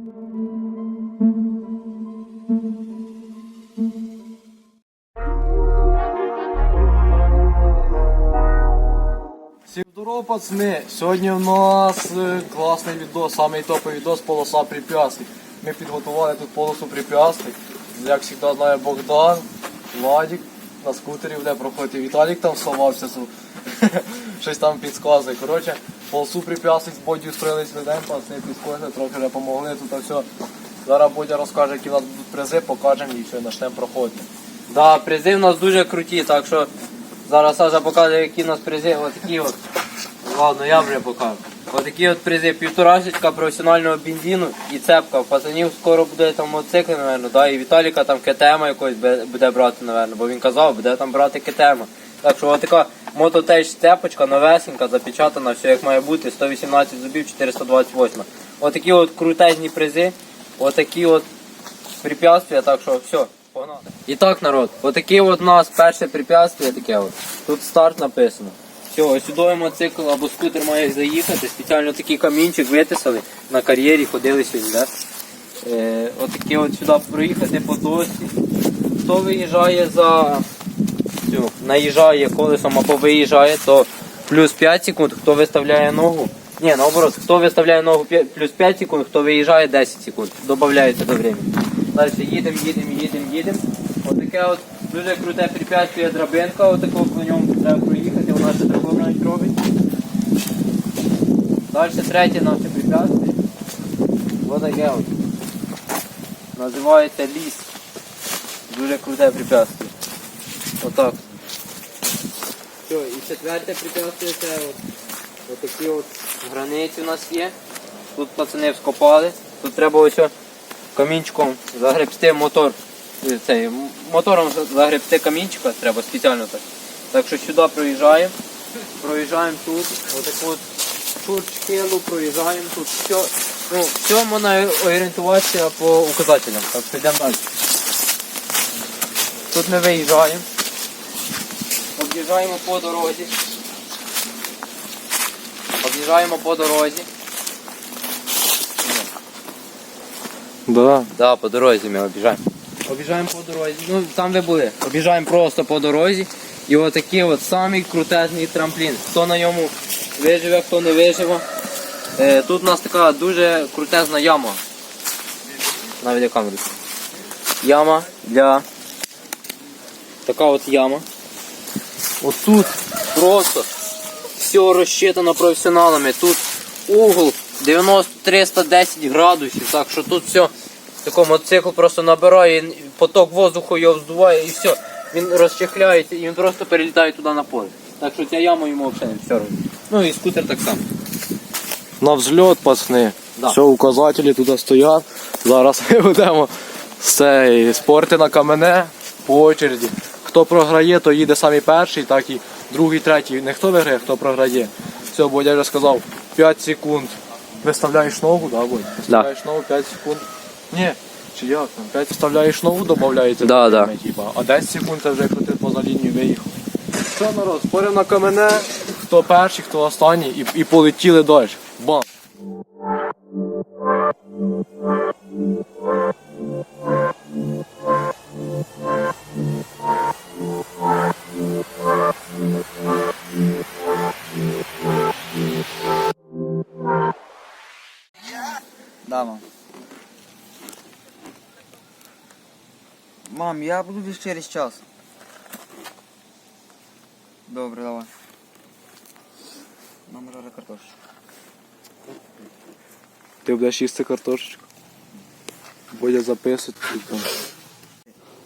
Всім здорово, пацани! Сьогодні у нас е, класний відос, самий топовий відос полоса препятствий. Ми підготували тут полосу препятствий. Як завжди знає Богдан, Владик на скутері буде проходити. Віталік там сховався, тут. щось там підказує. Коротше, полосу препятствий з Бодю стрілись ведемо, пацани підходили, трохи допомогли тут все. Зараз Бодя розкаже, які у нас будуть призи, покажемо і все, почнемо проходити. Да, призи в нас дуже круті, так що зараз Саша покаже, які у нас призи. Отакі от. Ладно, я вже покажу. Отакі от призи, півторашечка професіонального бензину і цепка. Пацанів скоро буде там мотоцикли, напевно, да, і Віталіка там КТМ якось буде брати, напевно, бо він казав, буде там брати КТМ. Так що отака мототеч цепочка новесенька, запечатана, все як має бути, 118 зубів, 428. Отакі от крутезні призи, отакі от препятствия, так що все, погнали. І так, народ, отаке от у нас перше препятствие таке от. Тут старт написано. Все, ось сюди мотоцикл або скутер має заїхати. Спеціально такий камінчик витисали на кар'єрі, ходили сьогодні, да? Е, отаке от сюди проїхати по досі. Хто виїжджає за цю, наїжджає колесом або виїжджає, то плюс 5 секунд, хто виставляє ногу. Ні, наоборот, хто виставляє ногу плюс 5 секунд, хто виїжджає 10 секунд. Додається до времени. Далі їдемо, їдемо, їдемо, їдемо. Отаке от дуже круте препятствие драбинка, отако по ньому треба проїхати, вона ще навіть робить. Далі третє наше препятствие. Ось таке от. Називається ліс. Дуже круте препятствие. Отак. Все, і четверте препятствие це от, от такі от границі у нас є. Тут пацани вскопали. Тут треба ось камінчиком загребсти мотор. е, Цей, мотором за- загребсти камінчика треба спеціально так. Так що сюди проїжджаємо. Проїжджаємо тут. Отаку от чурчкелу проїжджаємо тут. Все, ну, все можна орієнтуватися по указателям. Так що йдемо далі. Тут ми виїжджаємо. Об'їжджаємо по дорозі. Об'їжджаємо по дорозі. Да. Да, по дорозі ми об'їжджаємо. Об'їжджаємо по дорозі. Ну там ви були. Об'їжджаємо просто по дорозі. І отакий от самий крутезний трамплін. Хто на ньому виживе, хто не виживе. Е, тут у нас така дуже крутезна яма. На відеокамері. Яма для. Така от яма. Отут просто все розчитано професіоналами. Тут угол 90-310 градусів, так що тут все. Такий мотоцикл просто набирає, поток воздуху його вздуває і все. Він розчехляється і він просто перелітає туди на поле. Так що ця яма йому взагалі не все робить. Ну і скутер так само. На взльот, пацани. Да. Все, указателі туди стоять. Зараз ми будемо все, спорти на камене по очереді. Хто програє, то їде самий перший, так і другий, третій. Не хто виграє, хто програє. Все, Бодя вже сказав, 5 секунд. Виставляєш ногу, да, Бодь? Виставляєш ногу 5 секунд. Ні, чи як там? 5 вставляєш ногу, додається. Да, да. А 10 секунд це вже якщо ти поза лінію виїхав. Все, народ, споримо на камене, хто перший, хто останній, і, і полетіли далі. Бам! Десь через час. Добре, давай. Нам жаре картошечку. Ти будеш їсти картошечку. Буде записувати.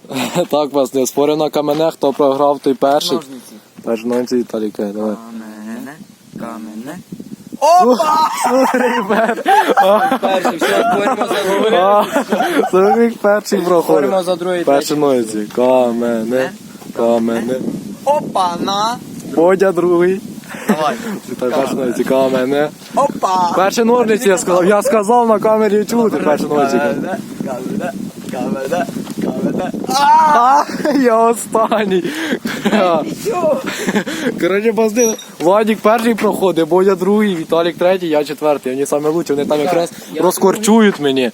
так, вас не спорив на камене, хто програв, той перший. Ножниці. Перший ножниці Віталій давай. Камене, камене. Перший, все, говоримо за перший проходить. Говоримо за другий Перший ножниці. Камене, камене. Опа, на. Бодя другий. Давай. Перший ножниці, камене. Опа. Перший ножниці я сказав. Я сказав на камері чути перший ножниці. Камене, камене. А, я останній. Коротше, пазди, Владик перший проходить, Бодя другий, Віталік третій, я четвертий. Вони самі лучші, вони там якраз розкорчують мені.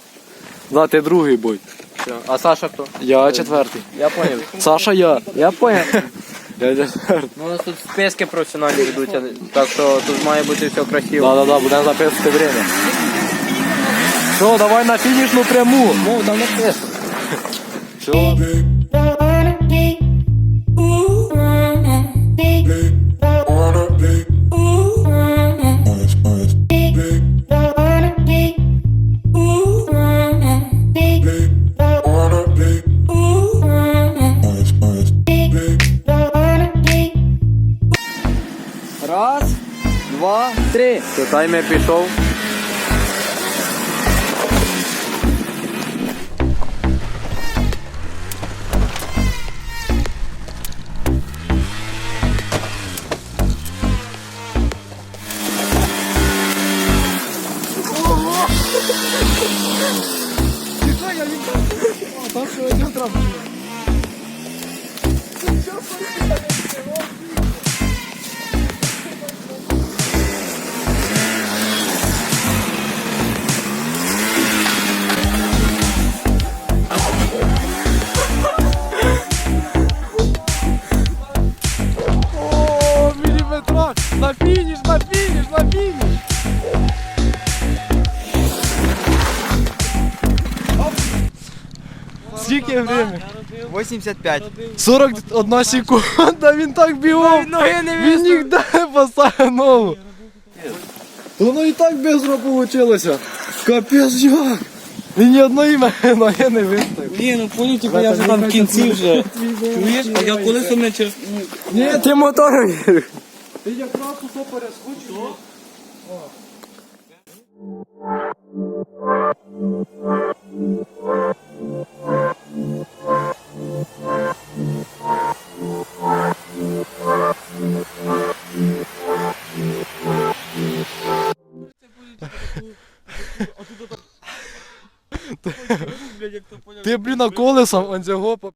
Да, ти другий будь. А Саша хто? Я четвертий. Я поняв. Саша я. Я поняв. Я четвертий. Ну, у нас тут списки професіональні ведуть, так що тут має бути все красиво. Да, да, да, будемо записувати время. Все, давай на фінішну пряму. Ну, там написано. Все. wanna be. Ooh, wanna be. Wanna be. Ooh, wanna be. Wanna be. Ooh, wanna be. Wanna be. Ooh, wanna be. Wanna be. Раз, два, три. Все, таймер пішов. 85. 41 секунда, він так бігав! Він ніде не поставив ногу! Воно і так безро получилося! Капець як! Він ні одної ноги не виставив. Ні, ну поняв, типу я вже там в кінці вже. Чуєш? А я колись мене через. Ні, Ти мотором. ти якраз усе перескочив. Ти, колесом он цього по...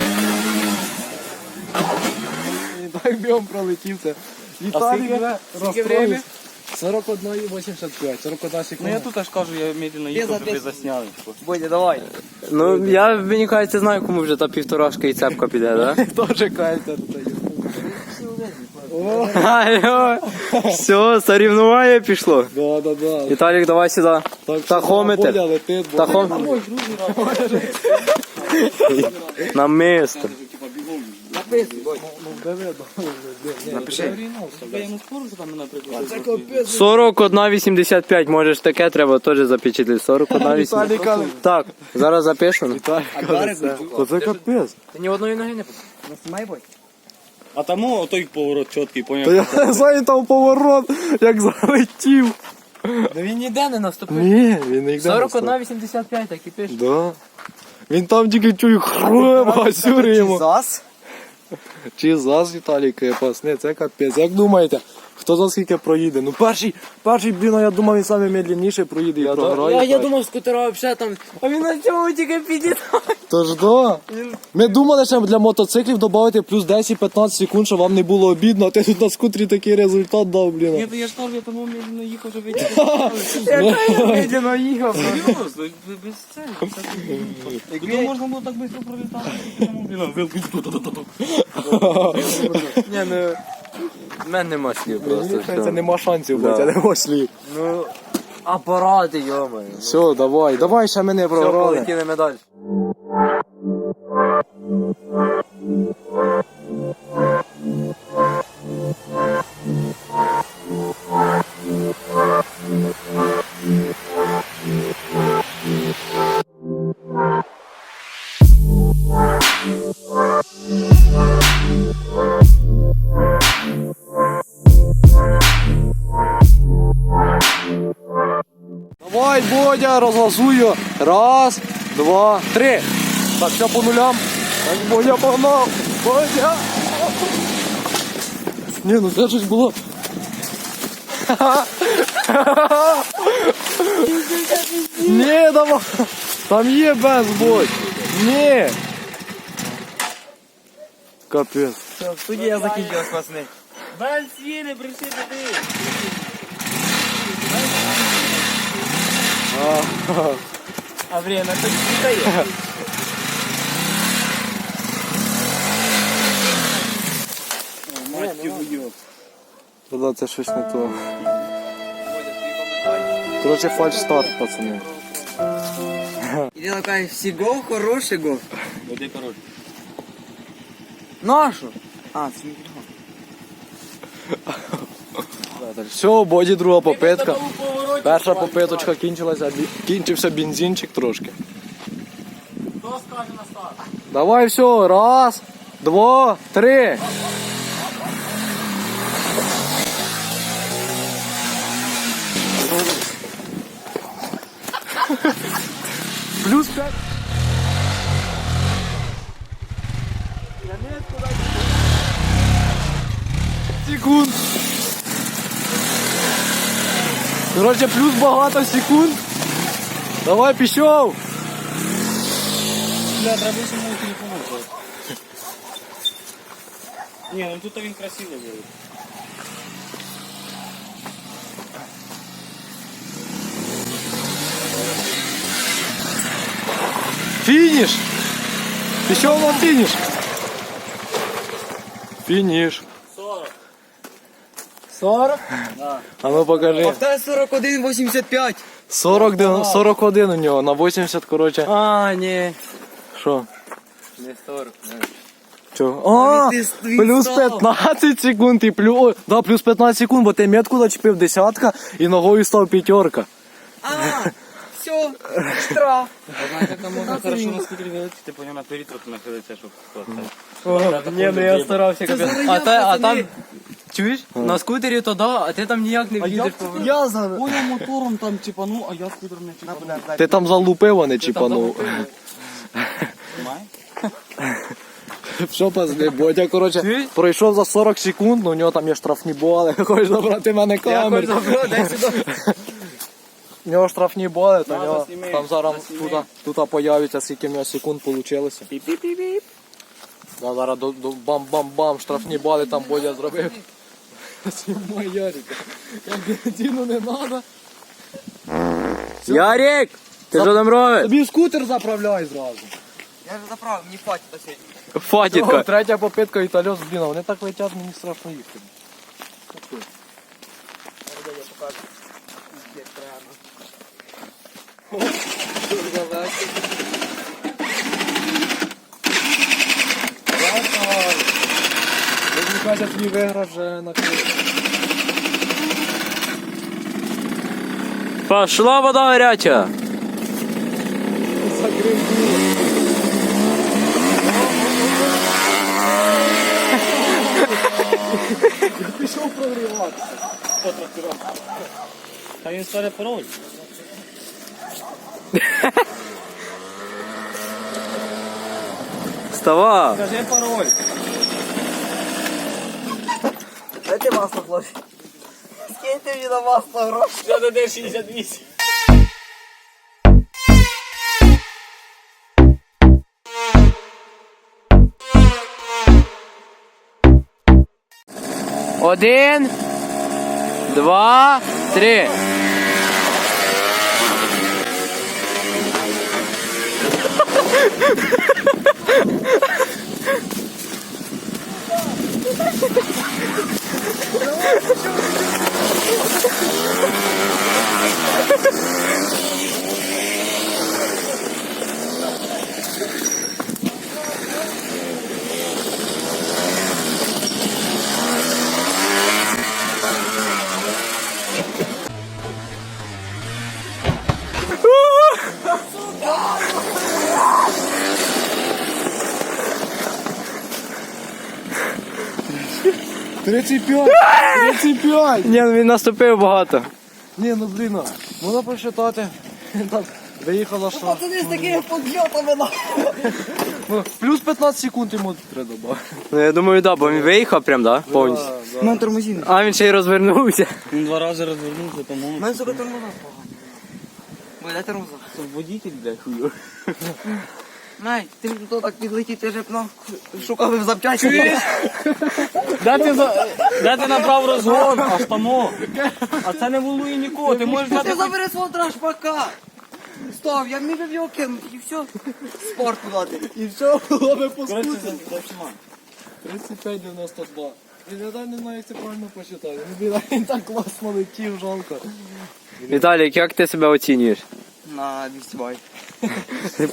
І так бігом пролетів це. Віталій вже розстроївся. 41,85, 41 Ну я тут аж кажу, я медленно їхав, щоб ви засняли. Бодя, давай. Ну, я, мені кажеться, знаю, кому вже та півторашка і цепка піде, да? Тоже кайтер дає. Алло. Все, соревнування пішло. Да, да, да. Віталік, давай сюди. Тахометр. Бодя летить, бо- Тахом... На місто. Напиши. Я не спорю, там мене 41,85, можеш таке, треба теж запечатлити. 41,85. Так, зараз запишу. ну. Оце капець. Ти ні одної ноги не Бодь. А тому отой поворот чіткий, Та поняв? я знаю там поворот, як залетів. Ну він ніде не наступив. Ні, він ніде не став. 41,85, так і пише. Да. Він там тільки чує хрує, сюри йому. Зас. Чи зас Віталій Кепас? Не, це капець. Як думаєте, хто за скільки проїде? Ну перший, перший, блін, я думав, він саме медленніше проїде і програє. Я, я думав, скутера взагалі там. А він на цьому тільки підійде. Тож да. Ми думали, що для мотоциклів додати плюс 10-15 секунд, щоб вам не було обідно, а ти тут на скутрі такий результат дав, блін. то я ж кажу, я тому медленно їхав, вже витягнув. Я медленно їхав. Серйозно, без цього. Якби можна було так швидко пролітати, то тому, блін, вилки. Ні, ну. В мене нема слів просто. Це нема шансів, Да. бо це нема слів. Ну, апарати, йомаю. Все, давай, давай ще мене Все, програли. полетіли ми далі. Бодя, розгазую. Раз, два, три. Так, все по нулям. Так, Бодя погнав. Бодя. Ні, ну це щось було. Ні, давай. Там є без, Бодь. Ні. Капець. Студія закінчилась, пацани. Бензини, прийшли туди. А время то не дає. Мать його йоб. Да, це щось не то. Короче, фальш старт, пацани. І ти кажеш, всі гол, хороший гол. Буде коротше. Нашу? А, це мікрофон. Все, боді друга попитка. Перша попиточка кінчилася, кінчився бензинчик трошки. Хто скаже на старт? Давай все, раз, два, три. Плюс пять. Секунд. Короче, плюс багато секунд. Давай, пішов. Бля, треба більше мого телефону взяти. Ні, ну тут він красиво буде. Фініш! Пішов на фініш! Фініш. 40. 40? А ну покажи. Повтай 41,85. 40, де- 41 у нього, на 80, короче. А, ні. Що? Не 40. не. Чо? А, ти- плюс 15 секунд і плюс... Ой, да, плюс 15 секунд, бо ти метку зачепив десятка і ногою став п'ятерка. А, все, штраф. Знаєте, там можна хорошо розкидати, ти по ньому наперед трохи нахилитися, щоб хватати. Ні, ну я старався капець. А, та, а там, чуєш, на скутері то да, а ти там ніяк не в'їдеш. Я зараз. Понял мотором там типа, ну, а я скутером не чіпану. Ти там залупив, а не чіпанув. Що пазди, Бодя, короче, пройшов за 40 секунд, ну у нього там є штрафні бали. Хочеш забрати в мене Я хочу забрати, дай сюди. У нього штрафні бали, то у нього там зараз тут, тут появиться, скільки в нього секунд вийшло. Да, зараз до, до бам-бам-бам, штрафні бали там Бодя зробив. Сіма Ярика. Як бензину не треба. Ярик! Ти що там робиш? Тобі скутер заправляй зразу. Я вже заправив, мені хватить на сьогодні. О, Фатітка. третя попитка Італьос, блін, а вони так летять, мені страшно їхати. Мені кажуть, твій виграш вже накрив. Пошла вода гаряча. Закрив дуло. Пішов прогріватися. Та він скаже пароль. Вставай. Скажи пароль. Дайте масло, хлопці. Скиньте мені на масло гроші. Я ДД 68. Один, два, три. Não, não, não. 35! 35! Ні, ну він наступив багато. Ні, ну блін, ну, можна прочитати. Так, виїхала що. Пацани з такими подльотами. Ну. ну, плюс 15 секунд йому треба додати. Ну я думаю, да, бо він виїхав прям, да? Повністю. Мен тормозів. А він ще й розвернувся. Він два рази розвернувся, тому. Мен сука тормоза. Бо я тормоза. Водитель, бля, хуйо. Най, ти ж тут так підлетів, ти ж як нам шукав в запчасті. Де ти, за... Де ти набрав розгон, а станок? А це не волує нікого, ти можеш Ти взяти... забери свого трашпака. Став, я не його кинути, і все. Спорту дати. І все, було би по Коротше, скуті. за, за всіма. 35,92. І не не знаю, як це правильно посчитати. Ну, він так класно летів, жалко. Віталік, як ти себе оцінюєш? На 200 бай.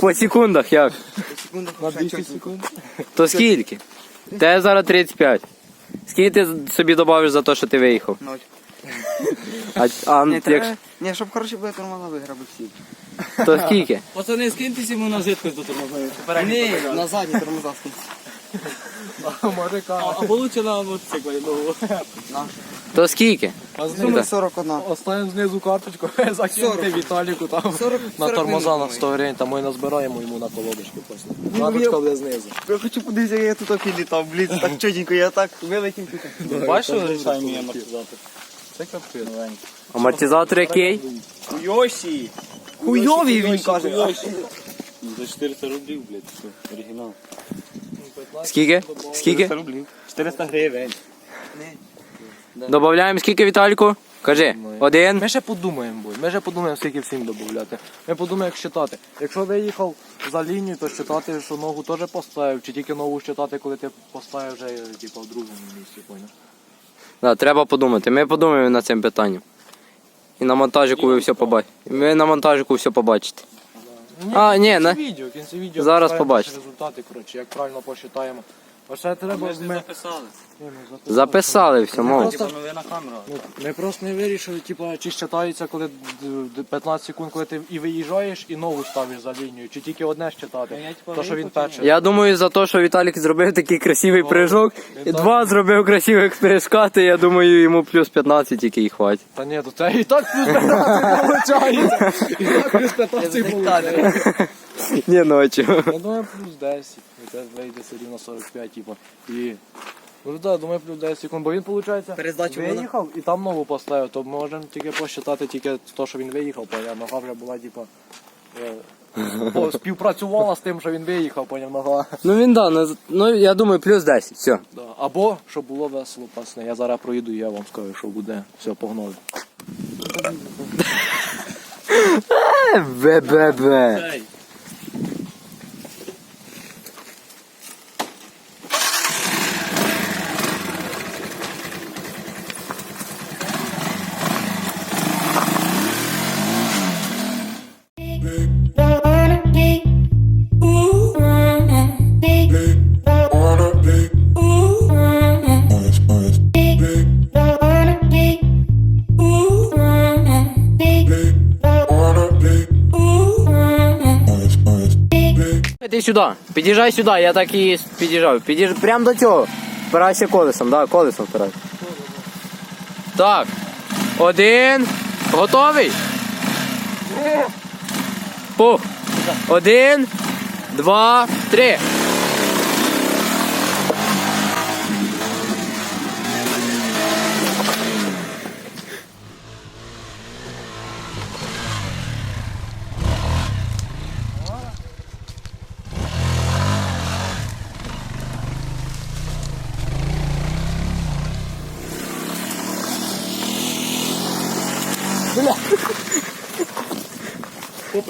По секундах як? По секундах На 200 секунд. То скільки? Те зараз 35. Скільки ти собі додавиш за те, що ти виїхав? Ноль. А, а Не як, треба. Ні, щоб хороші були тормоза виграв би всі. то скільки? Пацани, скиньтесь йому на жидкость до тормозної. Ні, на задні тормоза скинь. Може кажуть. Або лучше на мотоциклі нового. На. То скільки? А знизу, 41. оставимо знизу карточку, закиньте Віталіку там 40 на 40 тормоза на 100 гривень, там ми назбираємо йому на колодочки просто. Ну, Карточка я- буде знизу. Я хочу подивитися, як я тут підлітав, блін, так чотенько, я так вилетів тут. Бачиш, що мій амортизатор? Це капець. Амортизатор який? Йосі! Хуйовий він каже. За 400 рублів, блядь, оригінал. Скільки? Скільки? 400 рублів. 400 гривень. Додаємо скільки Віталіку? Кажи. Один. Ми ще подумаємо, будь. Ми ще подумаємо, скільки всім додати. Ми подумаємо, як считати. Якщо виїхав за лінію, то считати, що ногу теж поставив, чи тільки ногу считати, коли ти поставив вже типу, в другому місці, поняв? Да, треба подумати. Ми подумаємо над цим питанням. І на монтажику ви все побачите. Ви на монтажику все побачите. А, ні, не. відео, кінці відео Зараз поставимо побачите. результати, коротше, як правильно посчитаємо. А ще треба. Ми ж не Ми, записали. Ні, ми записали. Записали все, мов. Просто- Типа камера. Ну, ми просто не вирішили, типу, чи считається, коли д- д- 15 секунд, коли ти і виїжджаєш, і ногу ставиш за лінію, чи тільки одне считати. Я, типу, То, що він виїхав, перший. Я думаю, за те, що Віталік зробив такий красивий прыжок, і два зробив красивих прыжка, то я думаю, йому плюс 15 тільки і хватить. Та ні, то це і так плюс 15 виходить. І так плюс 15 виходить. Ні, ночі. Я думаю, плюс 10. І це вийде рівно 45, типу. І... Ну так, думаю, плюс 10 секунд, бо він, виходить, Перездачу вона. виїхав і там ногу поставив, то можемо тільки посчитати тільки те, що він виїхав, поняв, нога вже була, типу, е, співпрацювала з тим, що він виїхав, поняв, нога. Ну він да, ну, ну я думаю, плюс 10. Все. Да. Або, щоб було весело, пасне. Я зараз проїду, і я вам скажу, що буде. Все, погнали. Бе-бе-бе. Ей, Іди сюди, під'їжджай сюди, я так і під'їжджав. Під'їжджай прямо до цього. Впирайся колесом, да, колесом впирайся. Так. Один. Готовий? Пух. Один, два, три.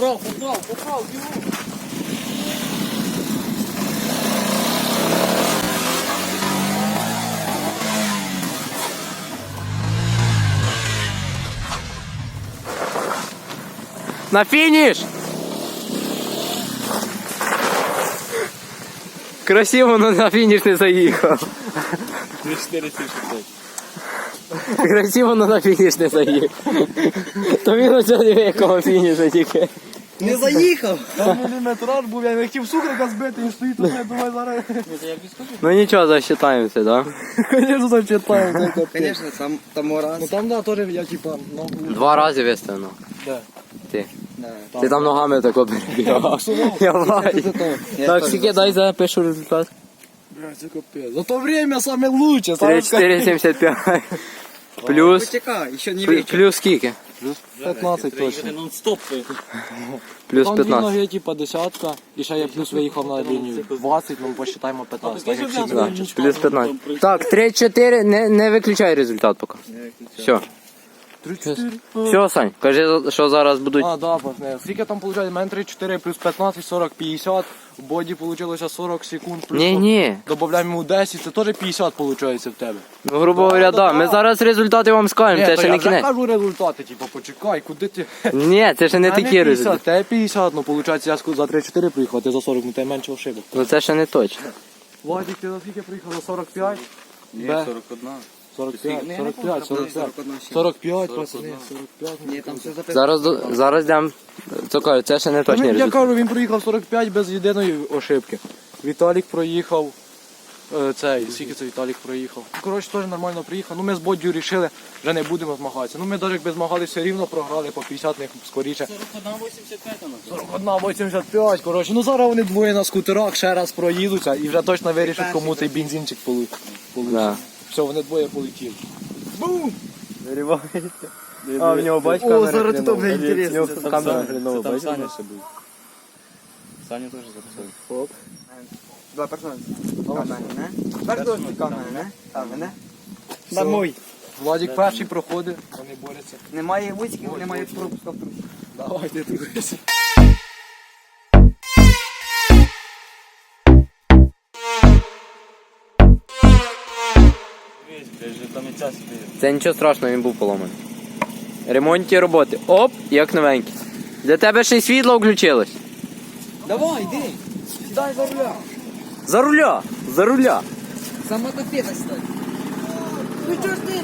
Поправ, поправ, поправ, йому. На фініш! Красиво, але на фініш не заїхав. 460. Красиво, але на фініш не заїхав. То він оце диви, якого фініша тільки. Не заїхав. Там міліметраж був, я не хотів сукрика збити, і стоїть тут, я думаю, зараз. Ну нічого, засчитаємося, да? Звісно, капець. Звісно, там, там Ну там, да, теж я, типа, ногу. Два рази виставив. Де? Ти. Да. Ти там ногами тако перебігав. Я. Так, скільки дай запишу результат. Бля, це капець. За то время саме лучше, саме 34,75. Плюс. Почекай, ще не плюс- вечір. Плюс скільки? 15 точно. нон-стоп. Плюс Там дві 15. ноги, типа, десятка, і ще я плюс виїхав на лінію 20, ну посчитаємо 15. Так, як всі Да, плюс 15. Так, 3-4, не, не виключай результат поки. Все. 3-4. Все, Сань, кажи, що зараз будуть. А, да, пацани. Скільки там виходить? У мене 3-4 плюс 15, 40, 50. В боді вийшло 40 секунд. Плюс Ні, ні. Добавляємо йому 10, це теж 50 виходить в тебе. Ну, грубо говоря, да. Ми зараз результати вам скажемо, це ще я не вже кінець. кажу результати, типу, почекай, куди ти? Ні, це ще не А такі 50, результати. Те 50, ну виходить, я за 3-4 приїхав, а ти за 40, ну тебе менше ошибок. Ну це ще не точно. Владик, ти за скільки приїхав? За 45? Ні, 41. 45, Ні, я не 45, 45. 45, пацани, 45. Ні, там все записано. Зараз до- зараз дам. Це кажу, це ще не Та він, я кажу, він проїхав 45 без єдиної ошибки. Віталік проїхав. е, Цей, скільки це Віталік проїхав. Коротше, теж нормально приїхав. Ну ми з Боддю вирішили, вже не будемо змагатися. Ну ми навіть якби змагалися, рівно програли по 50 них скоріше. 41,85 у нас. 41,85, коротше. Ну зараз вони двоє на скутерах ще раз проїдуться і вже точно вирішать, кому цей бензинчик полу- получить. Да. Все, вони двоє полетіли. А, в нього бачка. О, зараз тут вже інтересно. Це там Саня ще був. Саня теж записав. Два персони. Камера, не? Перший камера. А, мене? Домой. Владик перший проходить, вони борються. Немає вузьків, немає пропуска в трубку. Давай, дивися. Ти там і час. Це нічого страшного, він був поломаний. Ремонтні роботи. Оп, як новенький. Для тебе ще й світло включилось. Давай, йди. Сідай за руля. За руля! За руля! За мотопеда сідай. Ну чого ж ти?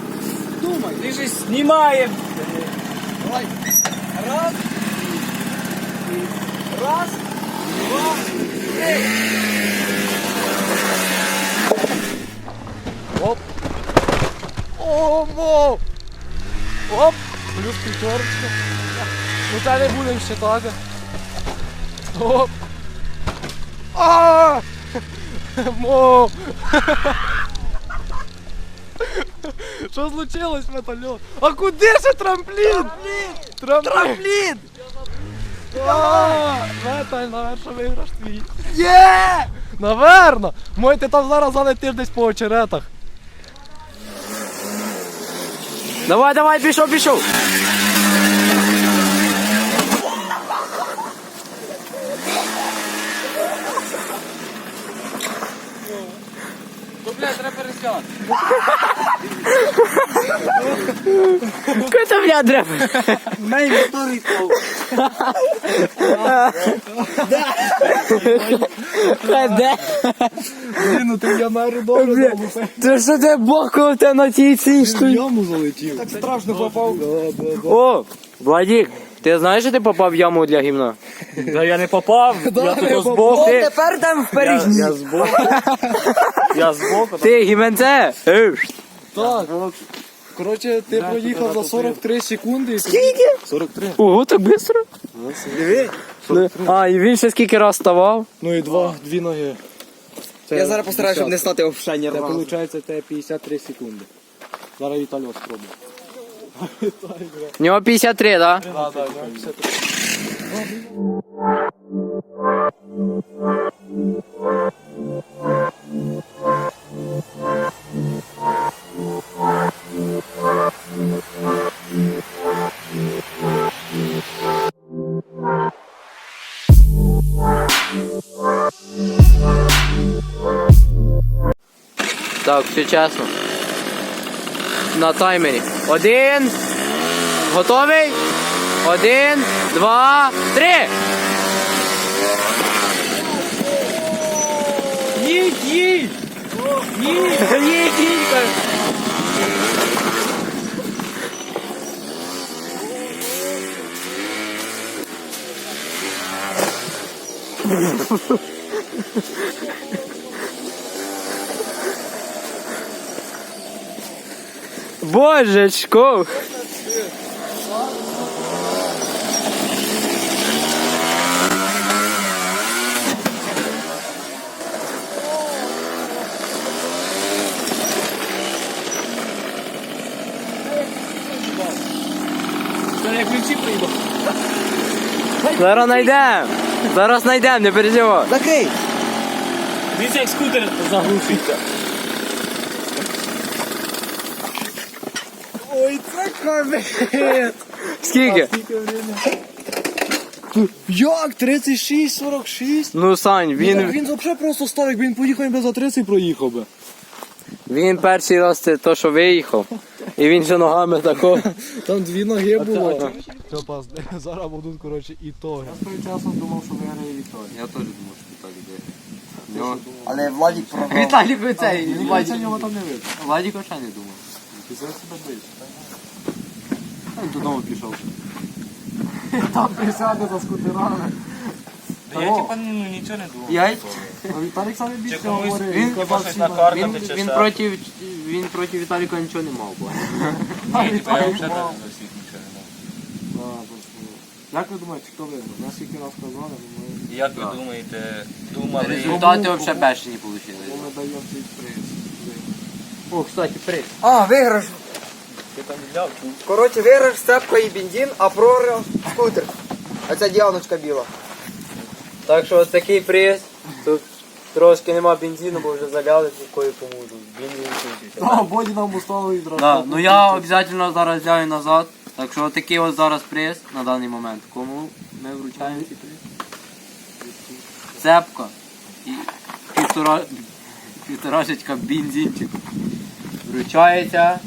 Думай. Ти ж знімає! Давай. Раз. Раз. Два. Три. Омо! Оп! Плюс п'ятерочка. Ну це не будемо считати. Оп! А! Мо! Що случилось, метальон? А куди же трамплін? Трамплін! Трамплін! Металь, наверно, виграш твій. Є! Наверно! Мой ти там зараз залетиш десь по очеретах. Давай, давай, пішов, пішов! Бля, треба пересяти. Куди бля треба? Мей мотор відпав. Де? Блін, ну ти я меру добре залупив. Ти що ти боком те на тій цій В штуці? яму залетів. Так страшно попав. О, Владік, ти знаєш, що ти попав в яму для гімна? Та я не попав, я тут збоку. тепер там вперед. Я збоку. Я збоку. Ти гіменце? Так. Коротше, ти проїхав за 43 секунди. Скільки? 43. Ого, так швидко? Диви. А, і він ще скільки раз ставав? Ну і два, дві ноги. Це Я зараз постараюся, щоб не стати овшені Це разом. виходить те 53 секунди. Зараз Віталій спробує. В нього 53, так? Да? Да, да, да, 53. Так, все чесно. На таймері. Один. Готовий? Один, два, три. Їдь, їдь! Їдь, їдь. Божечко! Зараз знайдемо! Зараз знайдемо, не переживай. Закрий. Дивіться, як скутер заглушиться. Ой, це капець! Скільки? Як? 36, 46? Ну, Сань, Він, він, взагалі просто став, якби він поїхав, він би за 30 проїхав би. він перший раз це то, що виїхав. І він же ногами тако. Там дві ноги було. Степа, зараз будуть, коротше, ітоги. Я своїм часом думав, що виграє Вікторія. Я теж думав, що Віталік виграє. Але Владик програв. Віталік цей. Ні, це його там не видно. Владік взагалі не думав. Ти зараз себе боїш. Він додому пішов. Там присяде за скутерами. Да я типа ну, нічого не думав. Я, А Віталік саме більше Чи комусь говорив. він Він казав щось всім. накаркати він, чи він, проти, він проти Віталіка нічого не мав. бо. Ні, типа я взагалі за всіх нічого не мав. Да, просто. Як ви думаєте, хто виграв? Наскільки раз казали, ми, Як ви думаєте, думали? Результати взагалі бешені вийшли. ми даємо цей приз. О, кстати, приз. А, виграш. Ти там взяв? Коротше, виграш Степка і бензин, а програв скутер. Оця діаночка біла. Так що ось такий приз. Тут трошки нема бензину, бо вже заляли, такою поможу. Бензин кінчився. А, Боді нам устало відразу. Да, ну я обов'язково зараз взяю назад. Так що такий ось зараз приз на даний момент. Кому ми вручаємо цей приз? Цепка і півтора, півторашечка бензинчику. Вручається.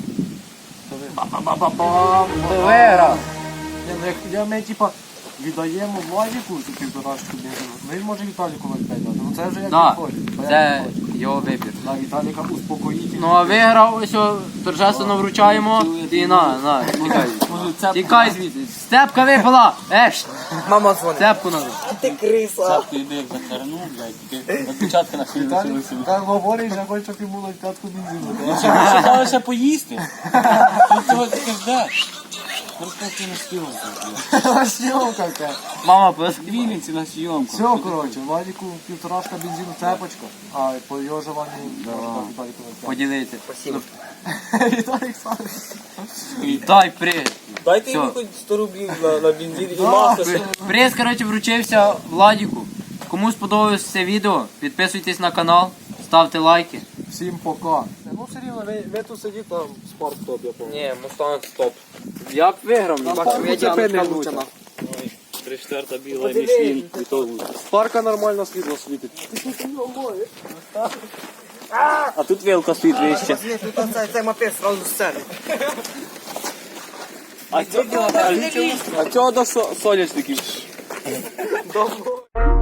Ба-ба-ба-ба-бам. Ну як я ми типа віддаємо Владіку цю півторашку бензину. Ну він може Віталіку 0,5 дати. Ну це вже як Да, він хоче. Це його вибір. Да, Віталіка успокоїть. Ну а виграв, ось о, торжественно вручаємо. І на, на, тікай. Тікай звідси. Степка випала! Еш! Мама дзвонить. Степку надо. Ти криса. Ти йди в захарну, блядь, на свій Віталік, лишилися. як говорить, я хочу, щоб йому 0,5 бензину. Ще поїсти. Ти цього тільки ждеш. Просто на дати. Сьомка яка. Мама, пос- на зйомку. Все, коротше, Владіку півторашка бензину цепочка, а по його желанню можна Віталіку 0,5. поділити. Спасибо. Дай приз. Дайте йому хоч 100 рублів на, на бензин і При- Приз, коротше, вручився Владіку. Кому сподобалось це відео, підписуйтесь на канал, ставте лайки. Всім пока. Ну все рівно, ви, ви тут сидіть там спарк топ, я пам'ятаю. Ні, Мустанг стоп. Я б виграв. Там Бачу, я діаночка влучена. Три четверта біла Мішлін, і то лучше. Парка нормально світло світить. А тут вилка стоїть вище. Ні, тут оце- цей мопед сразу сцени. А цього до соняшників. Давно.